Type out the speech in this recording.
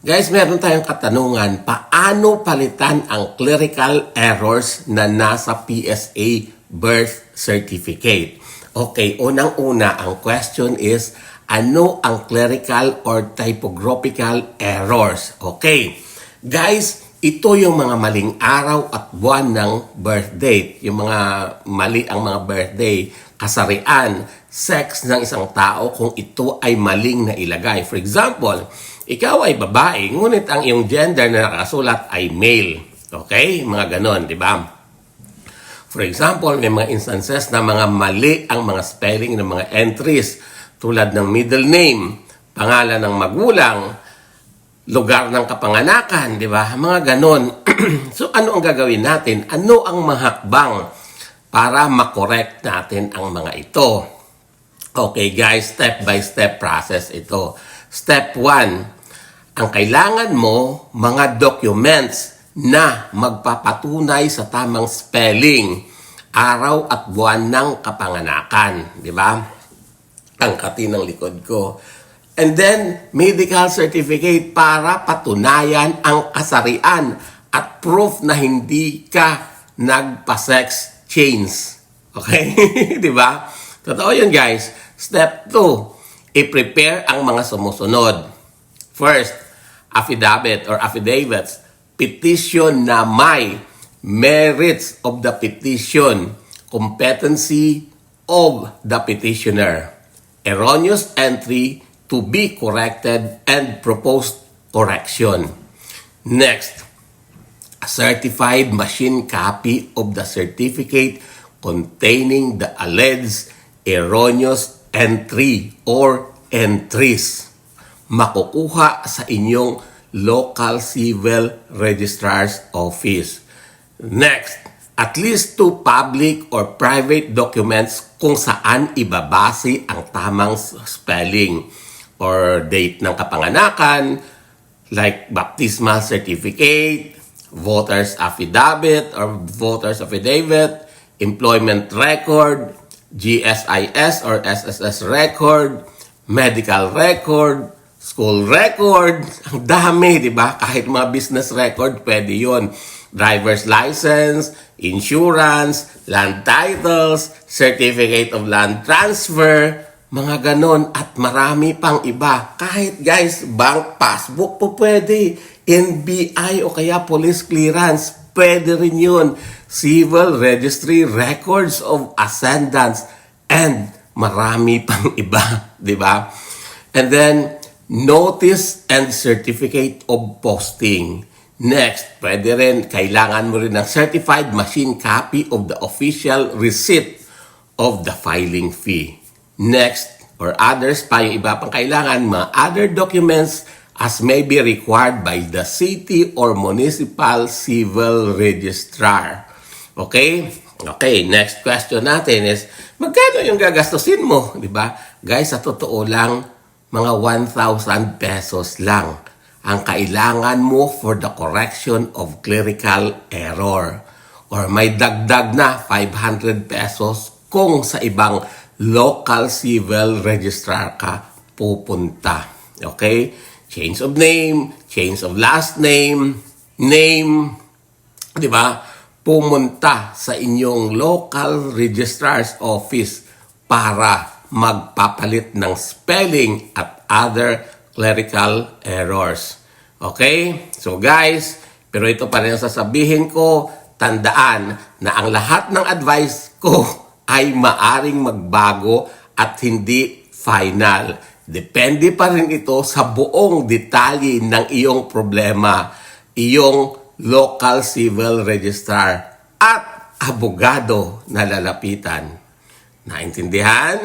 Guys, meron tayong katanungan, paano palitan ang clerical errors na nasa PSA birth certificate? Okay, unang-una, ang question is, ano ang clerical or typographical errors? Okay, guys, ito yung mga maling araw at buwan ng birth date. Yung mga mali ang mga birthday, kasarian, sex ng isang tao kung ito ay maling na ilagay. For example, ikaw ay babae, ngunit ang iyong gender na nakasulat ay male. Okay? Mga ganon, di ba? For example, may mga instances na mga mali ang mga spelling ng mga entries tulad ng middle name, pangalan ng magulang, lugar ng kapanganakan, di ba? Mga ganon. so ano ang gagawin natin? Ano ang mahakbang para makorek natin ang mga ito? Okay guys, step by step process ito. Step 1, ang kailangan mo mga documents na magpapatunay sa tamang spelling, araw at buwan ng kapanganakan, di ba? Ang kati ng likod ko. And then, medical certificate para patunayan ang kasarian at proof na hindi ka nagpa-sex change. Okay? di ba? Totoo yun, guys. Step 2, i-prepare ang mga sumusunod. First, affidavit or affidavits, petition na may merits of the petition, competency of the petitioner, erroneous entry to be corrected and proposed correction. Next, certified machine copy of the certificate containing the alleged erroneous entry or entries makukuha sa inyong local civil registrar's office. Next, at least two public or private documents kung saan ibabase ang tamang spelling or date ng kapanganakan, like baptismal certificate, voter's affidavit or voter's affidavit, employment record, GSIS or SSS record, medical record, school record, ang dami, di ba? Kahit mga business record, pwede yon. Driver's license, insurance, land titles, certificate of land transfer, mga ganon, at marami pang iba. Kahit guys, bank passbook po pwede. NBI o kaya police clearance, pwede rin yun. Civil registry records of ascendants, and marami pang iba, di ba? And then, notice and certificate of posting. Next, pwede rin, kailangan mo rin ng certified machine copy of the official receipt of the filing fee. Next, or others pa yung iba pang kailangan, mga other documents as may be required by the city or municipal civil registrar. Okay? Okay, next question natin is, magkano yung gagastusin mo? Ba? Guys, sa totoo lang, mga 1,000 pesos lang ang kailangan mo for the correction of clerical error. Or may dagdag na 500 pesos kung sa ibang local civil registrar ka pupunta. Okay? Change of name, change of last name, name, di ba? Pumunta sa inyong local registrar's office para magpapalit ng spelling at other clerical errors. Okay? So guys, pero ito pa rin sasabihin ko, tandaan na ang lahat ng advice ko ay maaring magbago at hindi final. Depende pa rin ito sa buong detalye ng iyong problema, iyong local civil registrar at abogado na lalapitan. Naintindihan?